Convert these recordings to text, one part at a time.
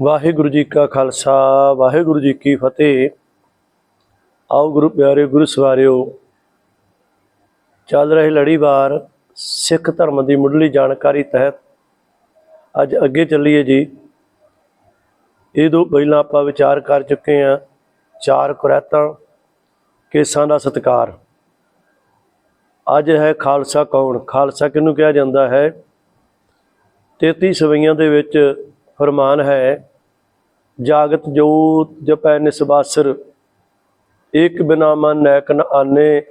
ਵਾਹਿਗੁਰੂ ਜੀ ਕਾ ਖਾਲਸਾ, ਵਾਹਿਗੁਰੂ ਜੀ ਕੀ ਫਤਿਹ। ਆਓ ਗੁਰੂ ਪਿਆਰੇ ਗੁਰੂ ਸਵਾਰਿਓ ਚੱਲ ਰਹੇ ਲੜੀਵਾਰ ਸਿੱਖ ਧਰਮ ਦੀ ਮੁੱਢਲੀ ਜਾਣਕਾਰੀ ਤਹਿਤ ਅੱਜ ਅੱਗੇ ਚੱਲੀਏ ਜੀ। ਇਹ ਤੋਂ ਪਹਿਲਾਂ ਆਪਾਂ ਵਿਚਾਰ ਕਰ ਚੁੱਕੇ ਹਾਂ ਚਾਰ ਕੁਰੈਤਾਂ, ਕੇਸਾਂ ਦਾ ਸਤਕਾਰ। ਅੱਜ ਹੈ ਖਾਲਸਾ ਕੌਣ? ਖਾਲਸਾ ਕਿਹਨੂੰ ਕਿਹਾ ਜਾਂਦਾ ਹੈ? 33 ਸਵਈਆਂ ਦੇ ਵਿੱਚ ਫਰਮਾਨ ਹੈ, ਜਾਗਤ ਜੋਤ ਜਪੈ ਨਿਸਬਾਸਰ ਇਕ ਬਿਨਾ ਮਨ ਨੈਕ ਨ ਆਨੇ,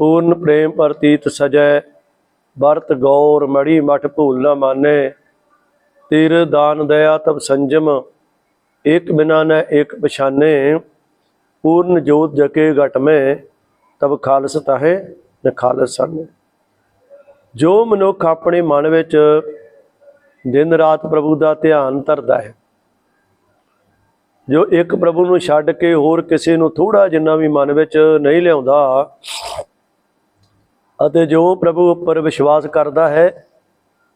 ਪੂਰਨ ਪ੍ਰੇਮ ਪ੍ਰਤੀਤ ਸਜੈ, ਵਰਤ ਗੌਰ ਮੜੀ ਮਠ ਭੂਲ ਨ ਮਾਨੇ। ਤੇਰ ਦਾਨ ਦਇਆ ਤਬ ਸੰਜਮ, ਏਕ ਬਿਨਾ ਨ ਇਕ ਪਛਾਨੇ। ਪੂਰਨ ਜੋਤ ਜਕੇ ਘਟ ਮੈਂ, ਤਬ ਖਾਲਸ ਤਾਹੇ ਨ ਖਾਲਸ ਸਾਨੇ ਜੋ ਮਨੁੱਖ ਆਪਣੇ ਮਨ ਵਿੱਚ ਦਿਨ ਰਾਤ ਪ੍ਰਭੂ ਦਾ ਧਿਆਨ ਧਰਦਾ ਹੈ। ਜੋ ਇੱਕ ਪ੍ਰਭੂ ਨੂੰ ਛੱਡ ਕੇ ਹੋਰ ਕਿਸੇ ਨੂੰ ਥੋੜਾ ਜਿੰਨਾ ਵੀ ਮਨ ਵਿੱਚ ਨਹੀਂ ਲਿਆਉਂਦਾ ਅਤੇ ਜੋ ਪ੍ਰਭੂ ਉੱਪਰ ਵਿਸ਼ਵਾਸ ਕਰਦਾ ਹੈ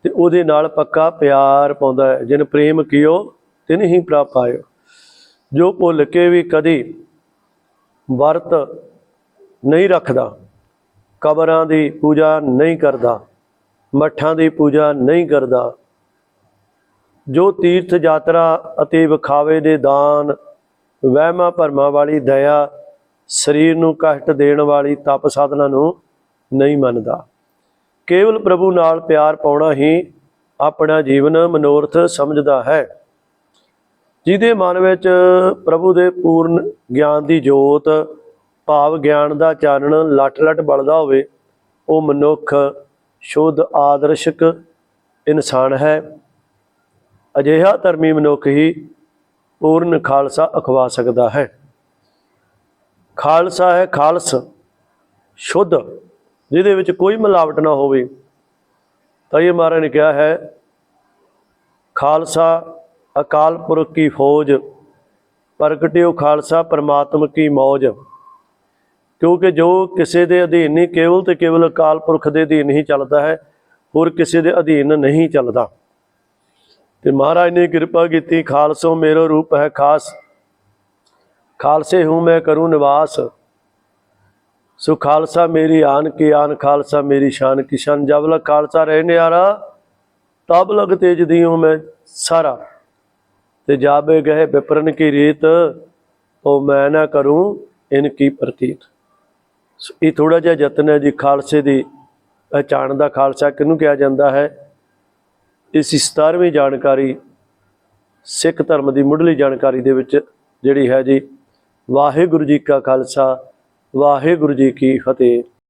ਤੇ ਉਹਦੇ ਨਾਲ ਪੱਕਾ ਪਿਆਰ ਪਾਉਂਦਾ ਹੈ। ਜਿਨ ਪ੍ਰੇਮ ਕੀਓ, ਤਿਨ ਹੀ ਪ੍ਰਾਪ ਆਇਓ ਜੋ ਭੁੱਲ ਕੇ ਵੀ ਕਦੀ ਵਰਤ ਨਹੀਂ ਰੱਖਦਾ, ਕਬਰਾਂ ਦੀ ਪੂਜਾ ਨਹੀਂ ਕਰਦਾ, ਮੱਠਾਂ ਦੀ ਪੂਜਾ ਨਹੀਂ ਕਰਦਾ ਜੋ ਤੀਰਥ ਯਾਤਰਾ ਅਤੇ ਵਿਖਾਵੇ ਦੇ ਦਾਨ, ਵਹਿਮਾਂ ਭਰਮਾਂ ਵਾਲੀ ਦਇਆ, ਸਰੀਰ ਨੂੰ ਕਸ਼ਟ ਦੇਣ ਵਾਲੀ ਤਪ ਸਾਧਨਾ ਨੂੰ ਨਹੀਂ ਮੰਨਦਾ। ਕੇਵਲ ਪ੍ਰਭੂ ਨਾਲ ਪਿਆਰ ਪਾਉਣਾ ਹੀ ਆਪਣਾ ਜੀਵਨ ਮਨੋਰਥ ਸਮਝਦਾ ਹੈ। ਜਿਹਦੇ ਮਨ ਵਿੱਚ ਪ੍ਰਭੂ ਦੇ ਪੂਰਨ ਗਿਆਨ ਦੀ ਜੋਤ, ਭਾਵ ਗਿਆਨ ਦਾ ਚਾਨਣ ਲੱਟ ਲੱਟ ਬਲਦਾ ਹੋਵੇ, ਉਹ ਮਨੁੱਖ, ਸ਼ੁੱਧ, ਆਦਰਸ਼ਕ ਇਨਸਾਨ ਹੈ। ਅਜਿਹਾ ਧਰਮੀ ਮਨੁੱਖ ਹੀ ਪੂਰਨ ਖਾਲਸਾ ਅਖਵਾ ਸਕਦਾ ਹੈ। ਖਾਲਸਾ ਹੈ ਖਾਲਸ, ਸ਼ੁੱਧ, ਜਿਹਦੇ ਵਿੱਚ ਕੋਈ ਮਿਲਾਵਟ ਨਾ ਹੋਵੇ। ਤਾਂ ਇਹ ਮਹਾਰਾਜ ਨੇ ਕਿਹਾ ਹੈ, ਖਾਲਸਾ ਅਕਾਲ ਪੁਰਖ ਕੀ ਫੌਜ, ਪ੍ਰਗਟਿਓ ਖਾਲਸਾ ਪਰਮਾਤਮ ਕੀ ਮੌਜ। ਕਿਉਂਕਿ ਜੋ ਕਿਸੇ ਦੇ ਅਧੀਨ ਨਹੀਂ ਕੇਵਲ ਤੇ ਕੇਵਲ ਅਕਾਲ ਪੁਰਖ ਦੇ ਅਧੀਨ ਹੀ ਚੱਲਦਾ ਹੈ, ਹੋਰ ਕਿਸੇ ਦੇ ਅਧੀਨ ਨਹੀਂ ਚੱਲਦਾ। ਤੇ ਮਹਾਰਾਜ ਨੇ ਕਿਰਪਾ ਕੀਤੀ, ਖਾਲਸੋ ਮੇਰਾ ਰੂਪ ਹੈ ਖਾਸ। ਖਾਲਸੇ ਹੂੰ ਮੈਂ ਕਰੂੰ ਨਿਵਾਸ। ਸੋ ਖਾਲਸਾ ਮੇਰੀ ਆਨ ਕੀ ਆਨ, ਖਾਲਸਾ ਮੇਰੀ ਸ਼ਾਨ ਕੀ ਸ਼ਾਨ। ਜਬ ਲਗ ਖਾਲਸਾ ਰਹਿ ਨਿਆਰਾ, ਤਬ ਲਗ ਤੇਜ ਦਿਉ ਮੈਂ ਸਾਰਾ। ਤੇ ਜਾਬੇ ਗਏ ਵਿਪਰਨ ਕੀ ਰੀਤ, ਉਹ ਮੈਂ ਨਾ ਕਰੂੰ ਇਨ ਕੀ ਪ੍ਰਤੀਤ। ਇਹ ਥੋੜਾ ਜਿਹਾ ਯਤਨ ਹੈ ਜੀ, ਖਾਲਸੇ ਦੀ ਪਹਿਚਾਣ ਦਾ ਖਾਲਸਾ ਕਿਹਨੂੰ ਕਿਹਾ ਜਾਂਦਾ ਹੈ? ਇਸ 17ਵੀਂ ਜਾਣਕਾਰੀ ਸਿੱਖ ਧਰਮ ਦੀ ਮੁੱਢਲੀ ਜਾਣਕਾਰੀ ਦੇ ਵਿੱਚ ਜਿਹੜੀ ਹੈ ਜੀ, ਵਾਹਿਗੁਰੂ ਜੀ ਕਾ ਖਾਲਸਾ, ਵਾਹਿਗੁਰੂ ਜੀ ਕੀ ਫਤਿਹ।